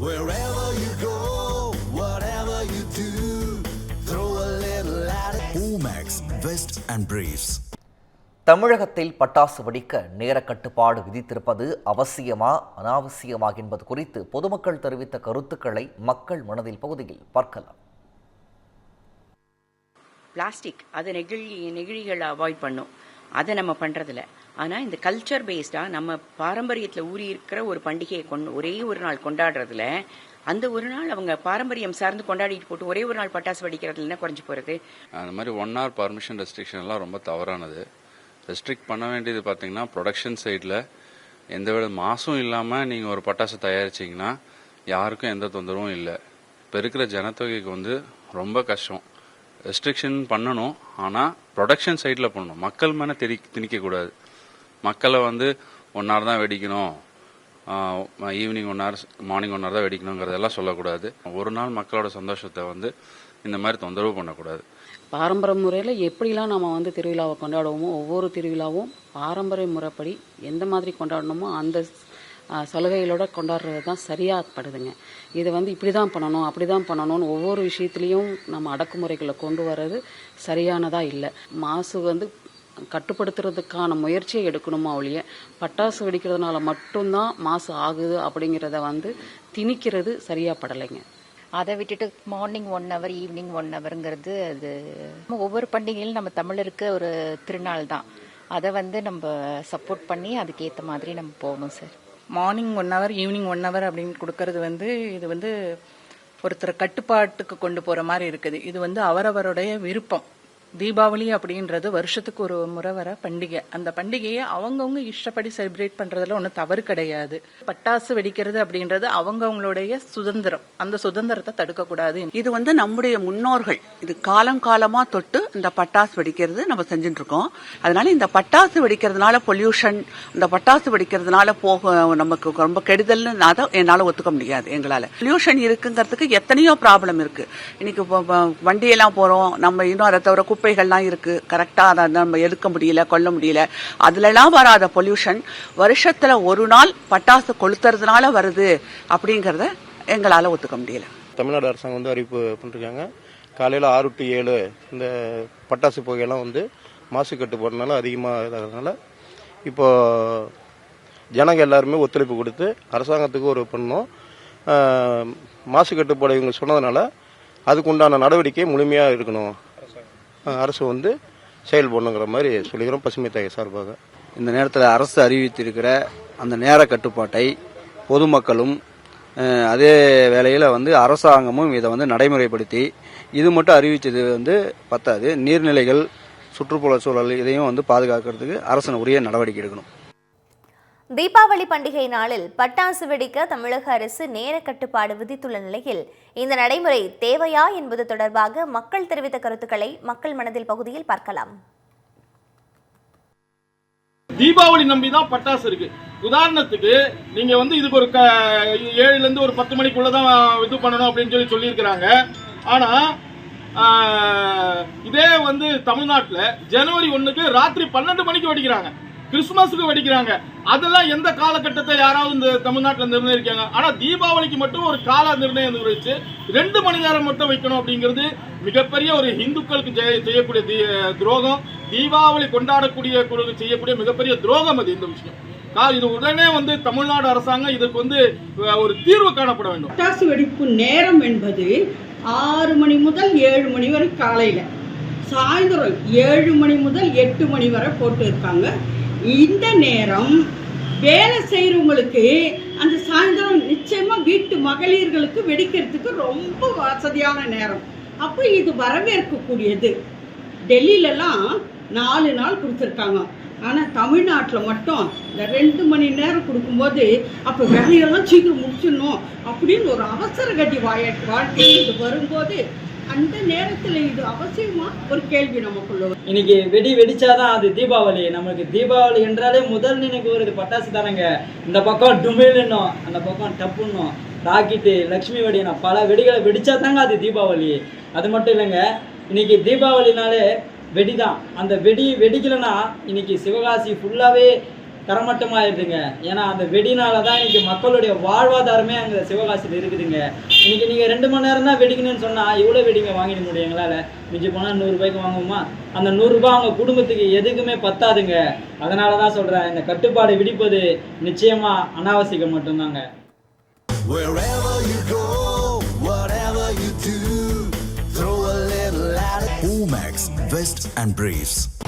Wherever you go, whatever you do, throw a little at it. Omax, Vest and Briefs. தமிழகத்தில் பட்டாசு வெடிக்க நேர கட்டுப்பாடு விதித்திருப்பது அவசியமா அனாவசியமா என்பது குறித்து பொதுமக்கள் தெரிவித்த கருத்துக்களை மக்கள் மனதில் பகுதியில் பார்க்கலாம் பிளாஸ்டிக் அது நெகிழி நெகிழிகளை அவாய்ட் பண்ணும் அதை நம்ம பண்றதில்ல ஆனால் இந்த கல்ச்சர் பேஸ்டாக நம்ம பாரம்பரியத்தில் ஊறி இருக்கிற ஒரு பண்டிகையை கொண்டு ஒரே ஒரு நாள் கொண்டாடுறதுல அந்த ஒரு நாள் அவங்க பாரம்பரியம் சார்ந்து கொண்டாடிட்டு போட்டு ஒரே ஒரு நாள் பட்டாசு வெடிக்கிறதுல என்ன குறைஞ்சி போகிறது அந்த மாதிரி ஒன் ஹவர் பர்மிஷன் ரெஸ்ட்ரிக்ஷன் எல்லாம் ரொம்ப தவறானது. ரெஸ்ட்ரிக்ட் பண்ண வேண்டியது பார்த்தீங்கன்னா ப்ரொடக்ஷன் சைடில் எந்த வித மாசும் இல்லாமல் நீங்கள் ஒரு பட்டாசு தயாரிச்சீங்கன்னா யாருக்கும் எந்த தொந்தரவும் இல்லை. இப்போ இருக்கிற ஜனத்தொகைக்கு வந்து ரொம்ப கஷ்டம். ரெஸ்ட்ரிக்ஷன் பண்ணணும் ஆனால் ப்ரொடக்ஷன் சைடில் பண்ணணும். மக்கள் மேலே திணி திணிக்கக்கூடாது மக்களை வந்து ஒன் ஹவர் தான் வெடிக்கணும். Evening one hour morning one hour தான் வெடிக்கணுங்கிறதெல்லாம் சொல்லக்கூடாது. ஒரு நாள் மக்களோட சந்தோஷத்தை வந்து இந்த மாதிரி தொந்தரவு பண்ணக்கூடாது. பாரம்பரிய முறையில் எப்படிலாம் நம்ம வந்து திருவிழாவை கொண்டாடுவோமோ ஒவ்வொரு திருவிழாவும் பாரம்பரிய முறைப்படி எந்த மாதிரி கொண்டாடணுமோ அந்த சலுகைகளோட கொண்டாடுறது தான் சரியாக படுதுங்க. இதை வந்து இப்படி தான் பண்ணணும் அப்படி தான் பண்ணணும்னு ஒவ்வொரு விஷயத்துலையும் நம்ம அடக்குமுறைகளை கொண்டு வர்றது சரியானதாக இல்லை. மாசு வந்து கட்டுப்படுத்துறதுக்கான முயற்சியை எடுக்கணுமா ஒழிய பட்டாசு வெடிக்கிறதுனால மட்டும்தான் மாசு ஆகுது அப்படிங்கிறத வந்து திணிக்கிறது சரியா படலைங்க. அதை விட்டுட்டு morning one hour evening one ஹவருங்கிறது அது ஒவ்வொரு பண்டிகையிலும் நம்ம தமிழருக்கு ஒரு திருநாள் தான். அதை வந்து நம்ம சப்போர்ட் பண்ணி அதுக்கேற்ற மாதிரி நம்ம போகணும் sir. Morning one hour evening one hour அப்படின்னு கொடுக்கறது வந்து இது வந்து ஒருத்தர் கட்டுப்பாட்டுக்கு கொண்டு போற மாதிரி இருக்குது. இது வந்து அவரவருடைய விருப்பம். தீபாவளி அப்படின்றது வருஷத்துக்கு ஒரு முறை வர பண்டிகை. அந்த பண்டிகையை அவங்கவுங்க இஷ்டப்படி செலிப்ரேட் பண்றதுல ஒன்றும் தவறு கிடையாது. பட்டாசு வெடிக்கிறது அப்படின்றது அவங்கவுங்களுடைய சுதந்திரம். அந்த சுதந்திரத்தை தடுக்கக்கூடாது. இது வந்து நம்முடைய முன்னோர்கள் இது காலம் காலமா தொட்டு இந்த பட்டாசு வெடிக்கிறது நம்ம செஞ்சுட்டு இருக்கோம் அதனால இந்த பட்டாசு வெடிக்கிறதுனால பொல்யூஷன் இந்த பட்டாசு வெடிக்கிறதுனால போக நமக்கு ரொம்ப கெடுதல்னு அதை என்னால ஒத்துக்க முடியாது எங்களால. பொல்யூஷன் இருக்குங்கிறதுக்கு எத்தனையோ ப்ராப்ளம் இருக்கு. இன்னைக்கு வ- வண்டியெல்லாம் போறோம் நம்ம இன்னும் அதை தவிர குப்பைகள்லாம் இருக்கு. கரெக்டாக அதை நம்ம எடுக்க முடியல கொல்ல முடியல. அதுலலாம் வராத பொல்யூஷன் வருஷத்துல ஒரு நாள் பட்டாசு கொளுத்துறதுனால வருது அப்படிங்கறத எங்களால் ஒத்துக்க முடியல. தமிழ்நாடு அரசாங்கம் வந்து அறிவிப்பு பண்ணிருக்காங்க. காலையில் ஆறு டு ஏழு இந்த பட்டாசு புகையெல்லாம் வந்து மாசு கட்டுப்பாடுனால அதிகமாக இதாகிறதுனால இப்போ ஜனங்க எல்லாருமே ஒத்துழைப்பு கொடுத்து அரசாங்கத்துக்கு ஒரு பண்ணோம் மாசு கட்டுப்பாடு இவங்க சொன்னதுனால அதுக்கு உண்டான நடவடிக்கை முழுமையாக இருக்கணும். அரசு வந்து செயல்படணுங்கிற மாதிரி சொல்லிக்கிறோம் பசுமை தாய் சார்பாக. இந்த நேரத்தில் அரசு அறிவித்திருக்கிற அந்த நேர கட்டுப்பாட்டை பொதுமக்களும் அதே வேளையில் வந்து அரசாங்கமும் இதை வந்து நடைமுறைப்படுத்தி இது மட்டும் அறிவித்தது வந்து பத்தாது. நீர்நிலைகள் சுற்றுப்புற சூழல் இதையும் வந்து பாதுகாக்கிறதுக்கு அரசு உரிய நடவடிக்கை எடுக்கணும். தீபாவளி பண்டிகை நாளில் பட்டாசு வெடிக்க தமிழக அரசு நேர கட்டுப்பாடு விதித்துள்ள நிலையில் இந்த நடைமுறை தேவையா என்பது தொடர்பாக மக்கள் தெரிவித்த கருத்துக்களை மக்கள் மனதில் பகுதியில் பார்க்கலாம். தீபாவளி நம்பி தான் பட்டாசு இருக்கு. உதாரணத்துக்கு நீங்க வந்து இதுக்கு ஒரு க- ஏழுல இருந்து ஒரு பத்து மணிக்குள்ள தான் இது பண்ணணும் அப்படின்னு சொல்லி சொல்லியிருக்கிறாங்க. ஆனா இதே வந்து தமிழ்நாட்டில் ஜனவரி ஒன்றுக்கு ராத்திரி பன்னெண்டு மணிக்கு வெடிக்கிறாங்க. கிறிஸ்துமஸுக்கு வெடிக்கிறாங்க. அதெல்லாம் எந்த காலகட்டத்தை யாராவது இந்த தமிழ்நாட்டில் நிர்ணயிக்காங்க? ஆனால் தீபாவளிக்கு மட்டும் ஒரு கால நிர்ணயம் நிர்ணயிச்சு ரெண்டு மணி நேரம் மட்டும் வைக்கணும் அப்படிங்கிறது மிகப்பெரிய ஒரு இந்துக்களுக்கு செய்ய- செய்யக்கூடிய தீ- துரோகம். தீபாவளி கொண்டாடக்கூடிய குழு செய்யக்கூடிய மிகப்பெரிய துரோகம் அது இந்த விஷயம். இது உடனே வந்து தமிழ்நாடு அரசாங்கம் இதுக்கு வந்து ஒரு தீர்வு காணப்பட வேண்டும். பட்டாசு வெடிப்பு நேரம் என்பது ஆறு மணி முதல் ஏழு மணி வரை காலையில். சாயந்தரம் ஏழு மணி முதல் எட்டு மணி வரை போட்டு இருக்காங்க இந்த நேரம் வேலை செய்கிறவங்களுக்கு அந்த சாயந்தரம் நிச்சயமா வீட்டு மகளிர்களுக்கு வெடிக்கிறதுக்கு ரொம்ப வசதியான நேரம். அப்போ இது வரவேற்கக்கூடியது. டெல்லியிலலாம் நாலு நாள் கொடுத்துருக்காங்க. ஆனால் தமிழ்நாட்டில் மட்டும் இந்த ரெண்டு மணி நேரம் கொடுக்கும்போது அப்போ வேலையெல்லாம் சீக்கிரம் முடிச்சிடணும் அப்படின்னு ஒரு அவசர கட்டி வாய வாழ்க்கை இது வரும்போது அந்த நேரத்தில் இது அவசியமா? ஒரு கேள்வி நமக்குள்ள இன்னைக்கு வெடி வெடிச்சாதான் அது தீபாவளி. நமக்கு தீபாவளி என்றாலே முதல் நினைக்கு வருது. பட்டாசு தானங்க. இந்த பக்கம் டுமில்னும் அந்த பக்கம் டப்புன்னும் ராக்கெட்டு லக்ஷ்மி வெடினும் பல வெடிகளை வெடிச்சா தாங்க அது தீபாவளி. அது மட்டும் இல்லைங்க. இன்னைக்கு தீபாவளினாலே வெடி தான் அந்த வெடி வெடிக்கலைன்னா இன்னைக்கு சிவகாசி ஃபுல்லாகவே தரமட்டமாயிருதுங்க. ஏன்னா அந்த வெடினால தான் இன்னைக்கு மக்களுடைய வாழ்வாதாரமே அங்கே சிவகாசியில் இருக்குதுங்க. இன்னைக்கு நீங்கள் ரெண்டு மணி நேரம் தான் வெடிக்கணும்னு சொன்னால் எவ்வளோ வெடிங்க வாங்கிட முடியும் எங்களால்? மிஞ்சி போனால் நூறுரூபாய்க்கு வாங்குவோமா? அந்த நூறுரூபா அவங்க குடும்பத்துக்கு எதுக்குமே பத்தாதுங்க. அதனால தான் சொல்கிறேன் இந்த கட்டுப்பாடு விடிப்பது நிச்சயமாக அனாவசியம் மட்டும்தாங்க. Omax, Vest and Briefs.